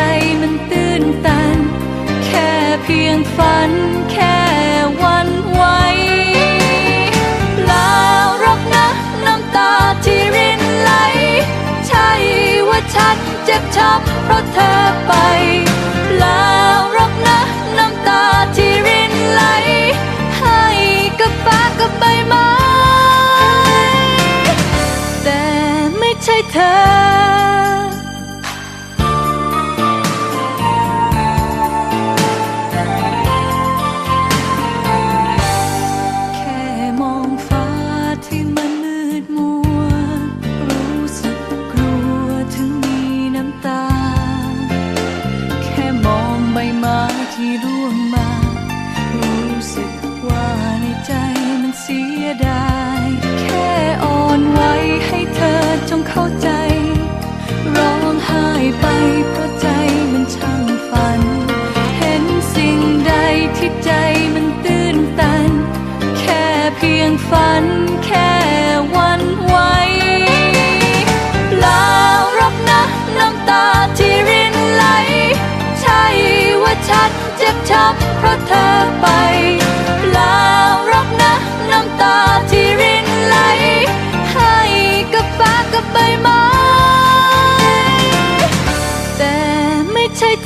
ใจมันตื้นตัน แค่เพียงฝันแค่วันไหวลาวรอกนะน้ำตาที่รินไหล ใช่ว่าฉันเจ็บช้ำเพราะเธอไปลาวรอกนะน้ำตาที่รินไหล ให้กับฟ้ากับใบไม้แต่ไม่ใช่เธอ ที่ร่วงมา รู้สึกว่าในใจมันเสียดาย แค่อ่อนไหวให้เธอจงเข้าใจ ร้องไห้ไปเพราะใจมันช่างฝัน เห็นสิ่งใดที่ใจมันตื้นตัน แค่เพียงฝันแค่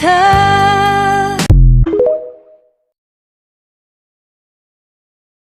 다